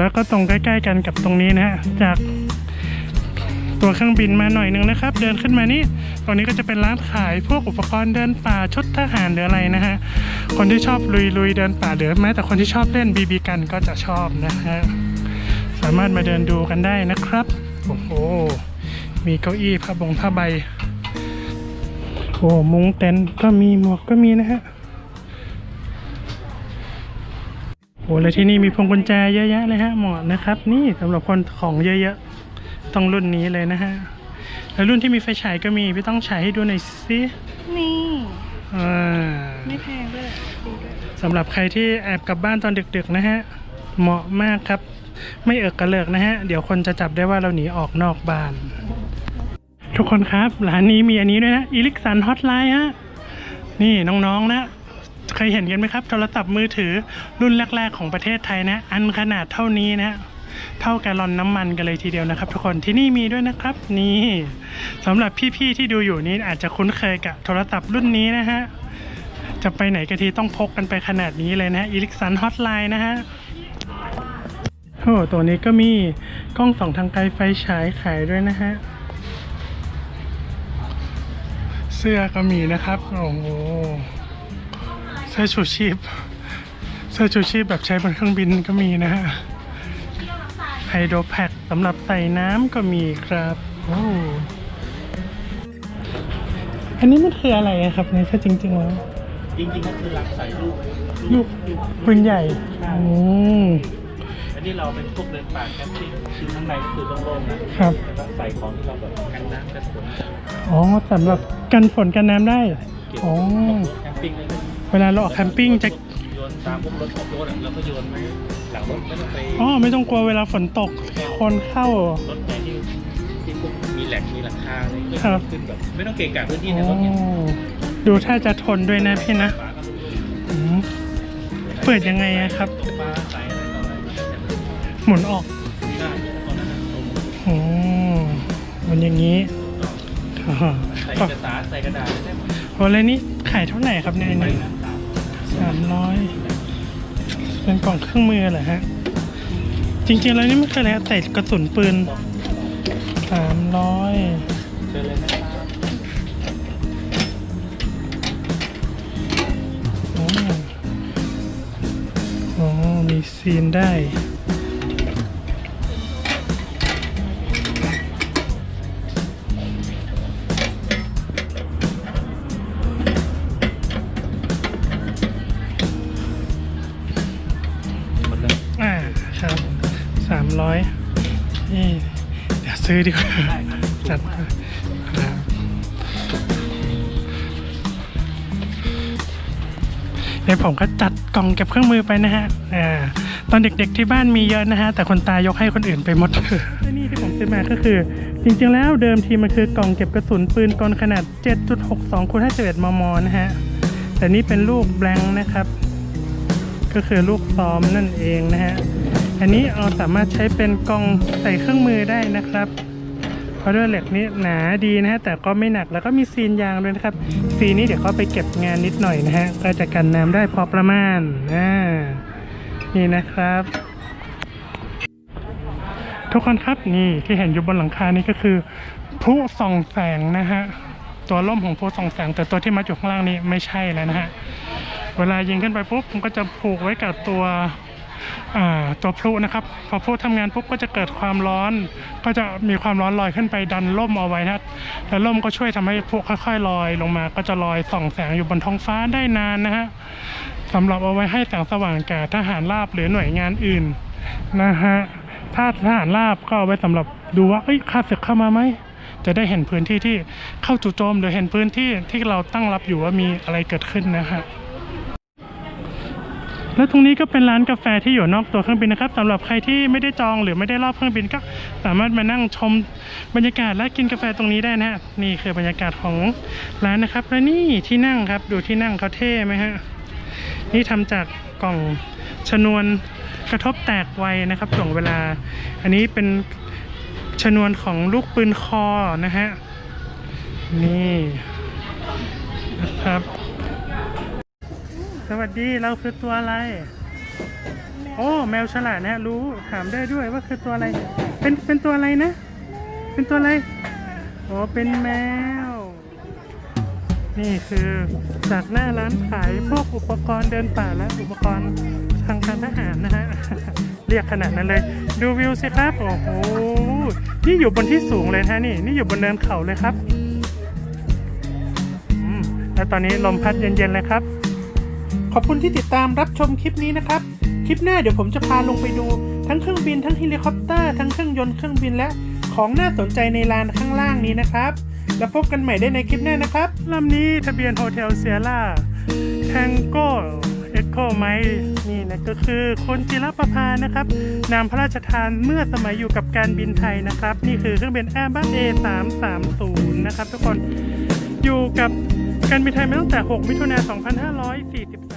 แล้วก็ตรงใกล้ๆกันกับตรงนี้นะฮะจากตัวเครื่องบินมาหน่อยนึงนะครับ เดินขึ้นมานี่ตรงนี้ก็จะเป็นร้านขายพวกอุปกรณ์เดินป่าชุดทหารหรืออะไรนะฮะคนที่ชอบลุยๆเดินป่าหรือแม้แต่คนที่ชอบเล่นบีบีกันก็จะชอบนะฮะสามารถมาเดินดูกันได้นะครับโอ้โหมีเก้าอี้ผ้าบงผ้าใบโอ้มุ้งเต็นท์ก็มีหมวกก็มีนะฮะ อ้แล้วที่นี่มีพวงกุญแจเยอะแยะเลยฮะเหมาะนะครับ นี่สำหรับคนของเยอะๆต้องรุ่นนี้เลยนะฮะแล้วรุ่นที่มีไฟฉายก็มีพี่ต้องฉายให้ดูหน่อยสินี่อ่าไม่แพงด้วยสำหรับใครที่แอบกลับบ้านตอนดึกๆนะฮะเหมาะมากครับ ไม่เอิกกระเลิกนะฮะ เดี๋ยวคนจะจับได้ว่าเราหนีออกนอกบ้าน ทุกคนครับร้านนี้มีอันนี้ด้วยนะอีลิกสันฮอตไลน์ฮะนี่น้องๆนะ เคยเห็นกันไหมครับ โทรศัพท์มือถือรุ่นแรก ๆ ของประเทศไทยนะ อันขนาดเท่านี้นะเท่าแกลลอนน้ำมันกันเลยทีเดียวนะครับ ทุกคนที่นี่มีด้วยนะครับ นี่สำหรับพี่ๆที่ดูอยู่นี้อาจจะคุ้นเคยกับโทรศัพท์รุ่นนี้นะฮะจะไปไหนกันทีต้องพกกันไปขนาดนี้เลยนะอีลิกสันฮอตไลน์นะฮะโอ้ตัวนี้ก็มีกล้องส่องทางไกลไฟฉายขายด้วยนะฮะเสื้อก็มีนะครับ โอ้โห เสื้อชูชีพ เสื้อชูชีพแบบใช้บนเครื่องบินก็มีนะฮะ ไฮโดรแพ็คสำหรับใส่น้ำก็มีครับโอ้อันนี้มันคืออะไรอะครับเนี่ยถ้าจริง ๆ แล้ว จริงๆก็คือหลักใส่ลูกลูกปืนใหญ่อืมอันนี้เราเป็นพวกเดินป่าแคมปิ้งชิ้นข้างในคือโล่งๆนะครับแล้วก็ใส่ของที่เราแบบกันน้ำกันฝนอ๋อสำหรับกันฝนกันน้ำได้เก็บอ๋อแคมปิ้งได้เลย เวลาเราออกแคมปิ้งจะ โยนตามพวกรถออฟโรดอะเราก็โยนไว้หลังรถไม่ต้องไปอ๋อ ไม่ต้องกลัวเวลาฝนตก คนเข้า รถไหนที่ที่พวกมีแหลกมีหลังคาอะไรก็ครับ ขึ้นแบบไม่ต้องเกะกะพื้นที่อ๋ในอรถเนี่ยดูถ้าจะทนด้วยนะพี่นะฟ้าก็รู้อืมเปิดยังไงอะครับ ตกปลาใส่อะไรต่ออะไรหมุนออกได้ตอนนั้นนะเอาโอ้มันอย่างนี้อ๋อใส่เอกสารใส่กระดาษได้หมดโอ้แล้วนี่ขายเท่าไหร่ครับเนี่ยอันไปนี้นะตาม สามร้อยเป็นกล่องเครื่องมือเหรอฮะ จริงๆแล้วนี่ไม่เคยแลยใส่กระสุนปืนสามร้อยเชิญเลยนะครับโอ้โอ้มีซีนได้ ร้อยนี่เดี๋ยวซื้อดีกว่าได้ครับจัดครับเดี๋ยวผมก็จัดกล่องเก็บเครื่องมือไปนะฮะอ่าตอนเด็กๆที่บ้านมีเยอะนะฮะ แต่คนตายยกให้คนอื่นไปหมดนี่ที่ผมซื้อมาก็คือ จริงๆแล้วเดิมทีมันคือกล่องเก็บกระสุนปืนกลขนาด 7.62คูณ51มม นะฮะ แต่นี่เป็นลูกแบงค์นะครับ ก็คือลูกซ้อมนั่นเองนะฮะ อันนี้เอาสามารถใช้เป็นกล่องใส่เครื่องมือได้นะครับเพราะด้วยเหล็กนี้หนาดีนะฮะแต่ก็ไม่หนักแล้วก็มีซีนยางด้วยนะครับ ซีนนี้เดี๋ยวเขาไปเก็บงานนิดหน่อยนะฮะก็จะกันน้ำได้พอประมาณอ่านี่นะครับ ทุกคนครับนี่ที่เห็นอยู่บนหลังคานี่ก็คือพลุส่องแสงนะฮะตัวล่มของพลุส่องแสงแต่ตัวที่มัดอยู่ข้างล่างนี้ไม่ใช่แล้วนะฮะเวลายิงขึ้นไปปุ๊บมันก็จะผูกไว้กับตัว ตัวพลุนะครับ พอพลุทำงานปุ๊บก็จะเกิดความร้อน ก็จะมีความร้อนลอยขึ้นไปดันล่มเอาไว้นะแล้วล่มก็ช่วยทำให้พลุค่อยๆลอยลงมา ก็จะลอยส่องแสงอยู่บนท้องฟ้าได้นานนะฮะสำหรับเอาไว้ให้แสงสว่างแก่ทหารราบหรือหน่วยงานอื่นนะฮะถ้าทหารราบก็เอาไว้สำหรับดูว่าเอ้ยข้าศึกเข้ามาไหมจะได้เห็นพื้นที่ที่เข้าจู่โจมหรือเห็นพื้นที่ที่เราตั้งรับอยู่ว่ามีอะไรเกิดขึ้นนะฮะ แล้วตรงนี้ก็เป็นร้านกาแฟที่อยู่นอกตัวเครื่องบินนะครับสำหรับใครที่ไม่ได้จองหรือไม่ได้รอบเครื่องบินก็สามารถมานั่งชมบรรยากาศและกินกาแฟตรงนี้ได้นะฮะนี่คือบรรยากาศของร้านนะครับ และนี่ที่นั่งครับดูที่นั่งเขาเท่ไหมฮะนี่ทำจากกล่องชนวนกระทบแตกไวนะครับถ่วงเวลา อันนี้เป็นชนวนของลูกปืนคอนะฮะนี่นะครับ สวัสดีเราคือตัวอะไร โอ้ แมวฉลาดนะ รู้ถามได้ด้วยว่าคือตัวอะไร เป็นเป็นตัวอะไรนะ เป็นตัวอะไรอ๋อเป็นแมว นี่คือจากหน้าร้านขายพวกอุปกรณ์เดินป่าและอุปกรณ์ทางการทหารนะฮะเรียกขนาดนั้นเลย ดูวิวสิครับโอ้โหนี่อยู่บนที่สูงเลยนะฮะนี่นี่อยู่บนเนินเขาเลยครับอืมแล้วตอนนี้ลมพัดเย็นๆเลยครับ ขอบคุณที่ติดตามรับชมคลิปนี้นะครับ คลิปหน้าเดี๋ยวผมจะพาลงไปดู ทั้งเครื่องบินทั้งเฮลิคอปเตอร์ทั้งเครื่องยนต์เครื่องบินและของน่าสนใจในลานข้างล่างนี้นะครับ แล้วพบกันใหม่ได้ในคลิปหน้านะครับลำนี้ทะเบียนโฮเทลเซียร่าแทงโก้เอ็กโคไมนี่นะก็คือคนจิรประภานะครับนามพระราชทานเมื่อสมัยอยู่กับการบินไทยนะครับ นี่คือเครื่องบิน Airbus A330 นะครับทุกคนอยู่กับการบินไทยมาตั้งแต่ 6 มิถุนายน 2543